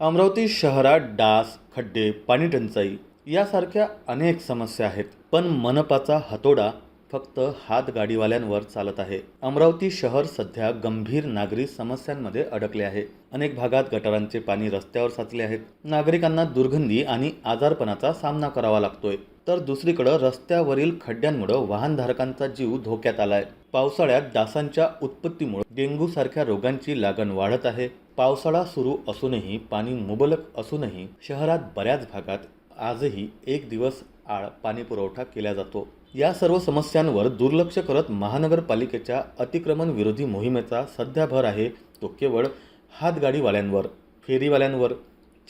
अमरावती शहरात डास खड्डे पाणीटंचाई यासारख्या अनेक समस्या आहेत. पण मनपाचा हातोडा फक्त हातगाडीवाल्यांवर चालत आहे. अमरावती शहर सध्या गंभीर नागरी समस्यांमध्ये अडकले आहे. अनेक भागात गटारांचे पाणी रस्त्यावर साचले आहेत. नागरिकांना दुर्गंधी आणि आजारपणाचा सामना करावा लागतोय. तर दुसरीकडं रस्त्यावरील खड्ड्यांमुळं वाहनधारकांचा जीव धोक्यात आलाय. पावसाळ्यात डासांच्या उत्पत्तीमुळे डेंग्यू सारख्या रोगांची लागण वाढत आहे. पावसाळा सुरू असूनही पाणी मुबलक असूनही शहरात बऱ्याच भागात आजही एक दिवस आळ पाणीपुरवठा केला जातो. या सर्व समस्यांवर दुर्लक्ष करत महानगरपालिकेच्या अतिक्रमण विरोधी मोहिमेचा सध्या भर आहे तो केवळ हातगाडीवाल्यांवर फेरीवाल्यांवर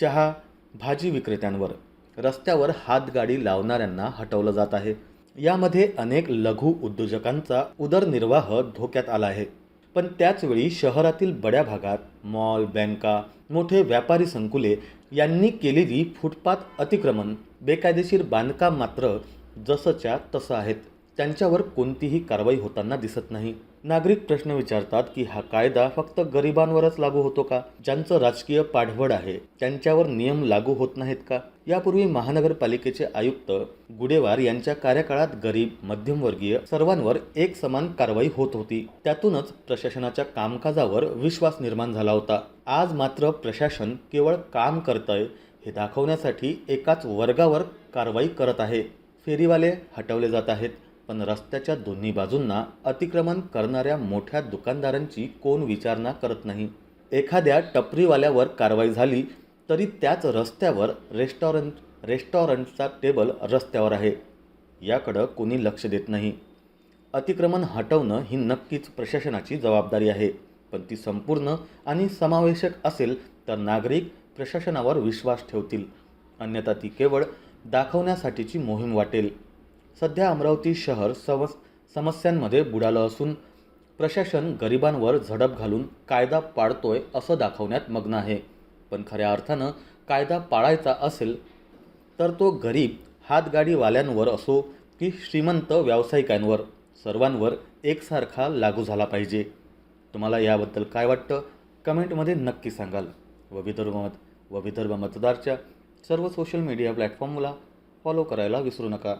चहा भाजी विक्रेत्यांवर. रस्त्यावर हातगाडी लावणाऱ्यांना हटवलं जात आहे. यामध्ये अनेक लघु उद्योजकांचा उदरनिर्वाह धोक्यात आला आहे. पण त्याचवेळी शहरातील बड्या भागात मॉल बँका मोठे व्यापारी संकुले यांनी केलेली फुटपाथ अतिक्रमण बेकायदेशीर बांधकाम मात्र जसंच्या तसं आहेत. त्यांच्यावर कोणतीही कारवाई होताना दिसत नाही. नागरिक प्रश्न विचारतात की हा कायदा फक्त गरिबांवरच लागू होतो का? ज्यांचं राजकीय पाठबळ आहे त्यांच्यावर नियम लागू होत नाहीत का? यापूर्वी महानगरपालिकेचे आयुक्त गुडेवार यांच्या कार्यकाळात गरीब मध्यमवर्गीय सर्वांवर एक समान कारवाई होत होती. त्यातूनच प्रशासनाच्या कामकाजावर विश्वास निर्माण झाला होता. आज मात्र प्रशासन केवळ काम करतंय हे दाखवण्यासाठी एकाच वर्गावर कारवाई करत आहे. फेरीवाले हटवले जात आहेत. पण रस्त्याच्या दोन्ही बाजूंना अतिक्रमण करणाऱ्या मोठ्या दुकानदारांची कोण विचारणा करत नाही? एखाद्या टपरीवाल्यावर कारवाई झाली तरी त्याच रस्त्यावर रेस्टॉरंट रेस्टॉरंटचा टेबल रस्त्यावर आहे. याकडं कोणी लक्ष देत नाही. अतिक्रमण हटवणं ही नक्कीच प्रशासनाची जबाबदारी आहे पण ती संपूर्ण आणि समावेशक असेल तर नागरिक प्रशासनावर विश्वास ठेवतील. अन्यथा ती केवळ दाखवण्यासाठीची मोहीम वाटेल. सध्या अमरावती शहर समस समस्यांमध्ये बुडालं असून प्रशासन गरिबांवर झडप घालून कायदा पाळतोय असं दाखवण्यात मग्न आहे. पण खऱ्या अर्थानं कायदा पाळायचा असेल तर तो गरीब हातगाडीवाल्यांवर असो की श्रीमंत व्यावसायिकांवर सर्वांवर एकसारखा लागू झाला पाहिजे. तुम्हाला याबद्दल काय वाटतं? कमेंटमध्ये नक्की सांगाल. व विदर्भ मत व विदर्भ मतदारच्या सर्व सोशल मीडिया प्लॅटफॉर्मला फॉलो करायला विसरू नका.